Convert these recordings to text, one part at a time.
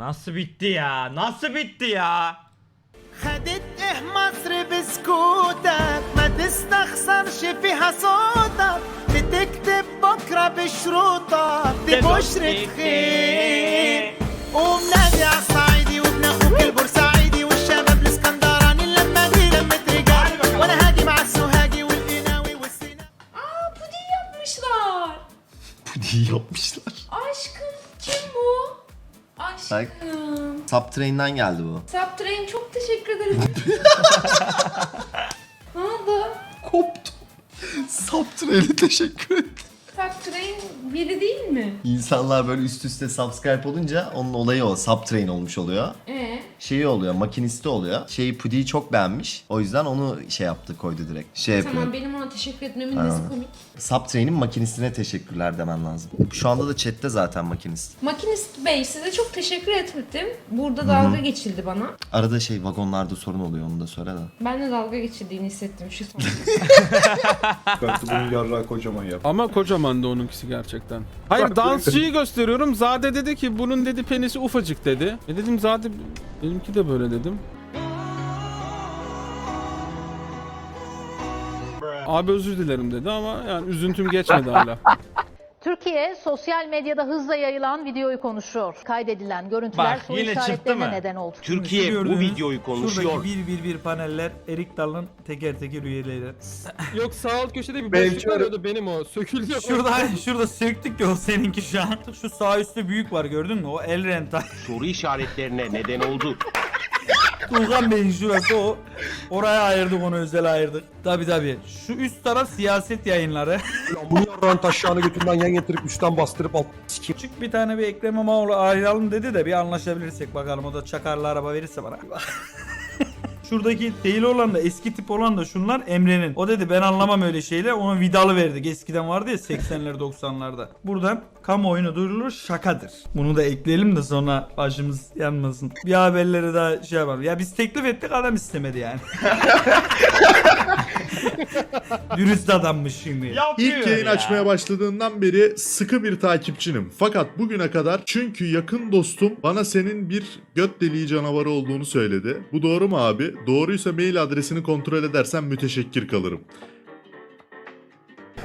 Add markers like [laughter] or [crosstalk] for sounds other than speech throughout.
Nasıl bitti ya? Nasıl bitti ya? خدت إيه مصر بسكوتك ما تستخسرش فيها صوتك بتكتب بكرة بشروطك دي بشرة خير قوم نادي على الصعيدي وابن أخوك البورسعيدي والشباب الاسكندراني اللمة دي لمة رجال وأنا هاجي مع السوهاجي والقناوي والسينا Aa puding yapmışlar. Pudiği yapmışlar. Aşkım. Subtrain'den geldi bu. Subtrain çok teşekkür ederim. [laughs] ne oldu? Koptu. Subtrain'e teşekkür ederim. Subtrain biri değil mi? İnsanlar böyle üst üste subscribe olunca onun olayı o. Subtrain olmuş oluyor. Ee, Şeyi oluyor, makinisti oluyor. Şeyi Pudi'yi çok beğenmiş. O yüzden onu şey yaptı, koydu direkt. Şey yapıyor. tamam benim ona teşekkür etmemin nesi komik. Subtrain'in makinistine teşekkürler demen lazım. Şu anda da chatte zaten makinist. Makinist Bey size çok teşekkür etmedim. Burada dalga geçildi bana. Arada şey vagonlarda sorun oluyor onu da söyle de. Ben de dalga geçildiğini hissettim şu son. [laughs] Kartı bunun yarrağı kocaman yap. Ama kocaman da onunkisi gerçekten. Hayır dansçıyı gösteriyorum. Zade dedi ki bunun dedi penisi ufacık dedi. E dedim Zade benimki de böyle dedim. Abi özür dilerim dedi ama yani üzüntüm geçmedi hala. [laughs] Türkiye sosyal medyada hızla yayılan videoyu konuşuyor. Kaydedilen görüntüler Bak, soru yine çıktı işaretlerine mı? neden oldu. Türkiye bu videoyu konuşuyor. Şuradaki bir bir bir paneller Erik Dal'ın teker teker üyeleri. [laughs] Yok sağ alt köşede bir Benimki boşluk varıyordu benim o. Söküldü. Şurada şurada söktük ya o seninki şu an. Şu sağ üstte büyük var gördün mü? O el renta. Soru işaretlerine neden oldu. Tuğkan Bey'in şurası o. Oraya ayırdık onu özel ayırdık. Tabi tabi. Şu üst taraf siyaset yayınları. Bunu yarrağın taşağını götünden yan getirip üstten bastırıp alt sikeyim. Küçük bir tane bir Ekrem İmamoğlu ayıralım dedi de bir anlaşabilirsek bakalım o da çakarlı araba verirse bana. Şuradaki değil olan da eski tip olan da şunlar Emre'nin. O dedi ben anlamam öyle şeyler. Ona vidalı verdik. Eskiden vardı ya 80'ler 90'larda. Buradan kamuoyuna duyurulur şakadır. Bunu da ekleyelim de sonra başımız yanmasın. Bir haberleri daha şey yapalım. Ya biz teklif ettik adam istemedi yani. [laughs] Dürüst adammış şimdi. Yapıyor İlk yayın ya. açmaya başladığından beri sıkı bir takipçinim. Fakat bugüne kadar çünkü yakın dostum bana senin bir göt deliği canavarı olduğunu söyledi. Bu doğru mu abi? Doğruysa mail adresini kontrol edersen müteşekkir kalırım.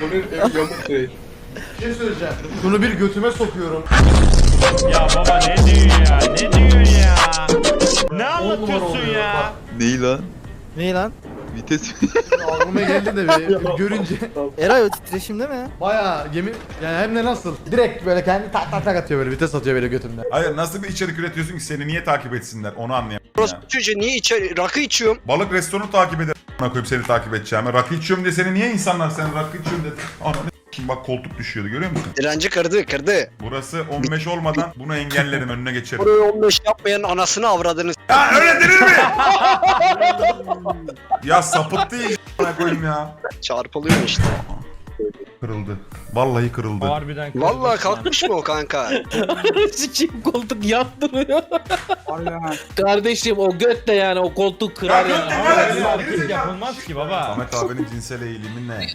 Bu bir yamuk değil. Bunu bir götüme sokuyorum. Ya baba ne diyor ya? Ne diyor ya? Ne anlatıyorsun ya? Neyi lan? Ne lan? Vites [laughs] Aklıma geldi de bir [laughs] görünce Eray o titreşim değil mi? baya yemin yani hem de nasıl? Direkt böyle kendi tak tak tak atıyor böyle vites atıyor böyle götümde. Hayır nasıl bir içerik üretiyorsun ki seni niye takip etsinler onu anlayamıyorum ya. Çocuğu niye içeri rakı içiyorum? Balık restoranı takip eder a**ına koyup seni takip edeceğime. Rakı içiyorum diye seni niye insanlar sen rakı içiyorsun dedi. Ananı s**eyim, bak koltuk düşüyordu görüyor musun? Direnci kırdı kırdı. Burası 15 olmadan bunu engellerim önüne geçerim. Burayı 15 yapmayan anasını avradını Ya öyle denir mi? [laughs] ya sapıttı ya a**ına koyayım ya. çarpılıyor işte. Kırıldı. Vallahi kırıldı. Harbiden kırıldı Vallahi kalkmış mı o kanka? [laughs] Sikiyim koltuk yattırıyor. Kardeşim o göt de yani o koltuk kırar Ya yani. göt de Ama ne? öyle hareket yapılmaz ki baba. Ahmet abinin cinsel eğilimi ne?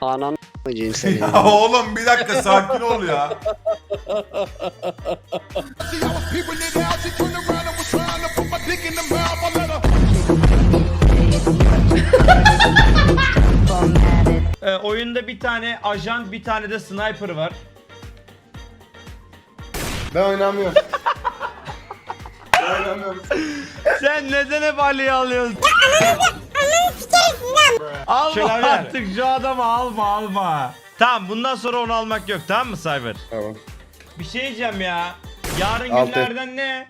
Anan cinsel? [laughs] ya oğlum bir dakika sakin ol ya. [laughs] Ee, oyunda bir tane ajan, bir tane de sniper var. Ben oynamıyorum. [laughs] Sen neden hep Ali'yi alıyorsun? Alma artık şu adamı alma alma. Tamam bundan sonra onu almak yok tamam mı Cyber? Tamam. Bir şey diyeceğim ya. Yarın Altı. günlerden ne?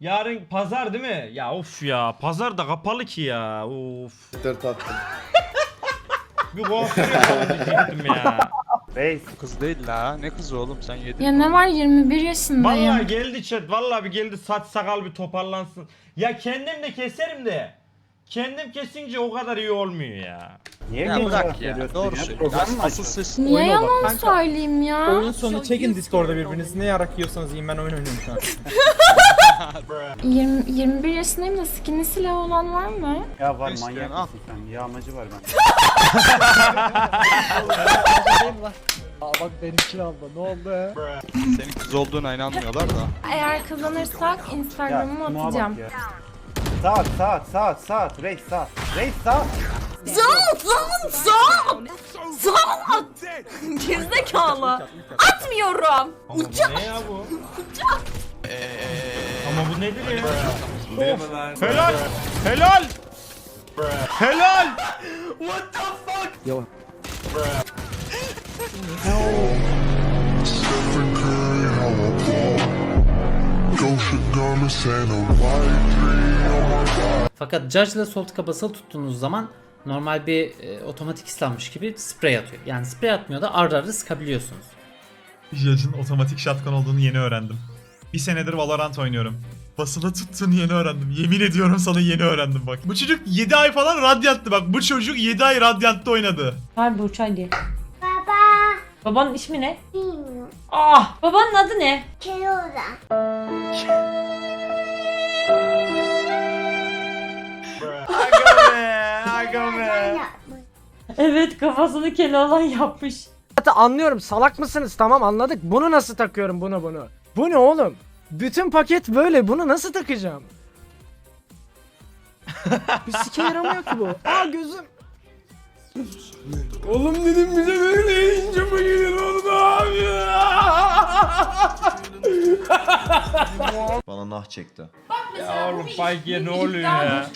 Yarın pazar değil mi? Ya of ya pazar da kapalı ki ya of. Dört attım. [laughs] Bir kuaföre gidecektim ya. kız değil la. Ne kızı oğlum sen yedin. ya ne var 21 yaşındayım. Vallahi geldi chat vallahi bir geldi saç sakal bir toparlansın. Ya kendim de keserim de. Kendim kesince o kadar iyi olmuyor ya. Ya bırak ya. Doğru söylüyorsun. Asıl ses. Niye yalan söyleyeyim ya? Oyun sonu çekin Discord'da birbirinizi ne yarak yiyorsanız yiyin ben oyun oynuyorum şu an. [laughs] 20, 21 yaşındayım da skinny silah olan var mı? Ya var manyak al. mısın sen? Yağmacı var bende. Senin kız olduğuna inanmıyorlar da. Eğer kazanırsak Instagram'ıma atacağım. Saat saat saat saat reis saat. Reis saat. Zat zat zat! Zat! Gerizekalı. Atmıyorum. Bu ne ya bu? Ama bu nedir ya? Of, helal! Helal! Helal! Fakat Judge ile sol tıka basılı tuttuğunuz zaman normal bir e, otomatik İslammış gibi sprey atıyor. Yani sprey atmıyor da arda arda sıkabiliyorsunuz. Judge'ın otomatik shotgun olduğunu yeni öğrendim. Bir senedir Valorant oynuyorum. Basılı tuttuğunu yeni öğrendim. Yemin ediyorum sana yeni öğrendim bak. Bu çocuk 7 ay falan Radiant'tı bak. Bu çocuk 7 ay Radiant'ta oynadı. Abi Burç hadi. Baba. Babanın ismi ne? Bilmiyorum. Ah! Babanın adı ne? Aga be! Aga be! Evet kafasını Keloğlan yapmış. Anlıyorum salak mısınız tamam anladık. Bunu nasıl takıyorum bunu bunu? Bu ne oğlum? Bütün paket böyle bunu nasıl takacağım? [laughs] bir sike yaramıyor ki bu. Aa gözüm. Oğlum dedim bize böyle yayınca mı gelir oğlum abi? [laughs] Bana nah çekti. Ya oğlum Spike'ye ne oluyor ya?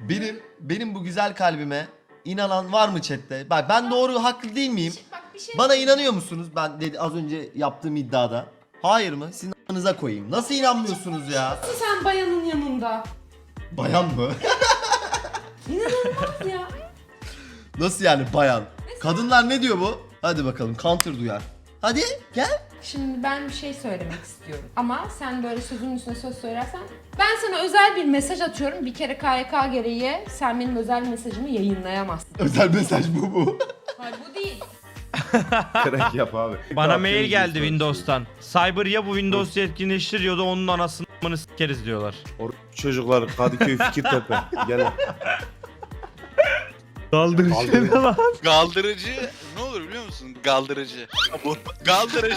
Benim benim bu güzel kalbime inanan var mı chatte? Bak ben doğru haklı değil miyim? Bana inanıyor musunuz? Ben dedi az önce yaptığım iddiada. Hayır mı? Sizin a**ınıza koyayım. Nasıl inanmıyorsunuz ya? Sen bayanın yanında. Bayan mı? [laughs] İnanılmaz ya. Nasıl yani bayan? Kadınlar ne diyor bu? Hadi bakalım counter duyar. Hadi gel. Şimdi ben bir şey söylemek istiyorum. Ama sen böyle sözün üstüne söz söylersen ben sana özel bir mesaj atıyorum. Bir kere KYK gereği sen benim özel mesajımı yayınlayamazsın. Özel mesaj bu bu. Hayır bu değil. [laughs] Crack yap abi. Bana mail geldi Windows'tan. Cyber ya bu ya da onun anasını sikeriz diyorlar. Çocuklar Kadıköy Fikirtepe. Gel. Kaldırıcı lan. Galdırıcı ne olur biliyor musun? Galdırıcı. Galdırıcı.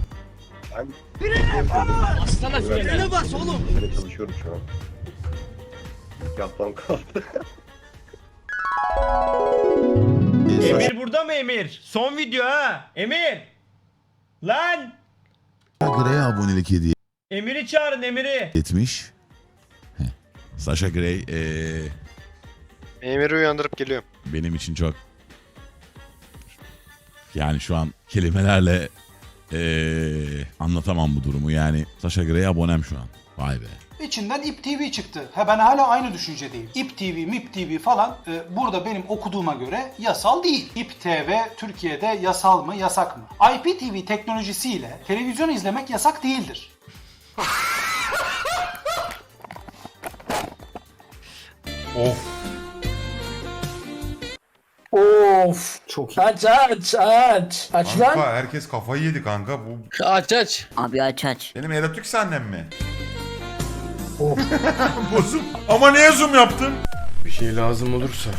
Böyle çalışıyorum şu an. Yapmam kaldı. [laughs] Emir burada mı Emir? Son video ha. Emir. Lan. Grey abonelik hediye Emir'i çağırın Emir'i. etmiş. Heh. Sasha Grey ee, Emir'i uyandırıp geliyorum. benim için çok yani şu an kelimelerle ee, anlatamam bu durumu. Yani Sasha Grey abonem şu an. Vay be. İçinden İP TV çıktı. Ha ben hala aynı düşüncedeyim. İP TV, MIP TV falan e, burada benim okuduğuma göre yasal değil. İP TV Türkiye'de yasal mı, yasak mı? IPTV teknolojisiyle televizyon izlemek yasak değildir. Of. Of çok iyi. Aç aç aç. Aç Kanka herkes kafayı yedi kanka. Bu Aç aç. Abi aç aç. benim Eratux annem mi? [laughs] Bozum. Ama niye zoom yaptın? Bir şey lazım olursa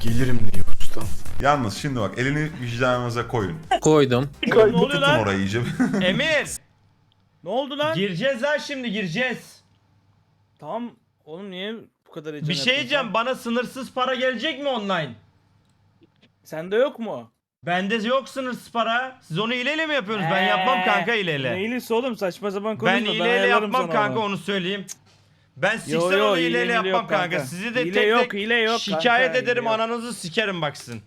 gelirim diyor ustam. Yalnız şimdi bak elini vicdanınıza koyun. Koydum. Ne oluyor Tutun lan? orayı iyice. [laughs] Emir. Ne oldu lan? Gireceğiz ha şimdi gireceğiz. Tamam. Oğlum niye bu kadar Bir şey diyeceğim bana sınırsız para gelecek mi online? Sende yok mu? Bende yok sınırsız para. Siz onu hileyle mi yapıyorsunuz? Ben yapmam kanka hileyle. Neylisi oğlum saçma sapan konuşma. Ben hileyle yapmam kanka onu söyleyeyim. Ben siksen Yo, yo, onu hile hileyle yapmam yok kanka. kanka. Sizi de Hile tek yok, tek hile yok şikayet kanka, ederim hile yok. ananızı sikerim baksın.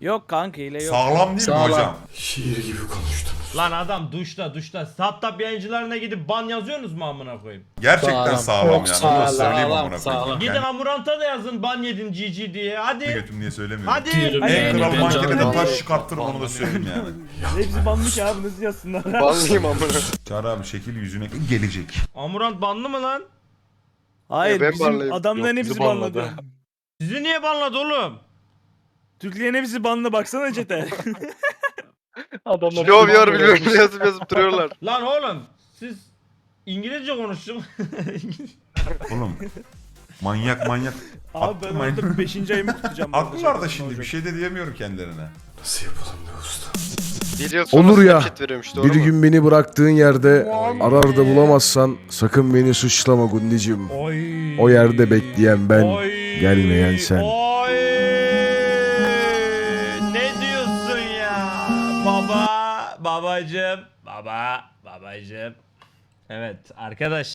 Yok kanka hile yok. Sağlam değil mi hocam? Şiir gibi konuştunuz. Lan adam duşta duşta. Hatta yayıncılarına gidip ban yazıyorsunuz mu amına koyayım? Gerçekten sağlam, yani. Onu da söyleyeyim amına koyayım. Gidin Yani, Amurant'a da yazın ban yedin GG diye. Hadi. götüm niye söylemiyorum. Hadi. En kral Hadi. mankeni de taş çıkartırım onu da söyleyeyim yani. [laughs] Hepsi banlı ki abi nasıl yazsınlar? [laughs] Banlıyım amına. Çağrı abi şekil yüzüne gelecek. Amurant banlı mı lan? Hayır, ben bizim adamların hepsi banladı. Sizi niye banladı oğlum? Türklerin hepsi banlı baksana [laughs] çete. Şov yor biliyorum yazıp yazıp duruyorlar. [laughs] Lan oğlum siz İngilizce konuşun. [laughs] Oğlum manyak manyak. Abi ben Atmayın. orada 5. ayımı tutacağım. [laughs] Haklılar da şimdi bir şey de diyemiyorum kendilerine. Video sonra Olur ya. Snapchat veriyormuş doğru Bir mu? gün beni bıraktığın yerde ararda bulamazsan sakın beni suçlama Gundicim. Oy. O yerde bekleyen ben, Oy. gelmeyen sen. Oy. Babacım, baba, babacım. Evet arkadaş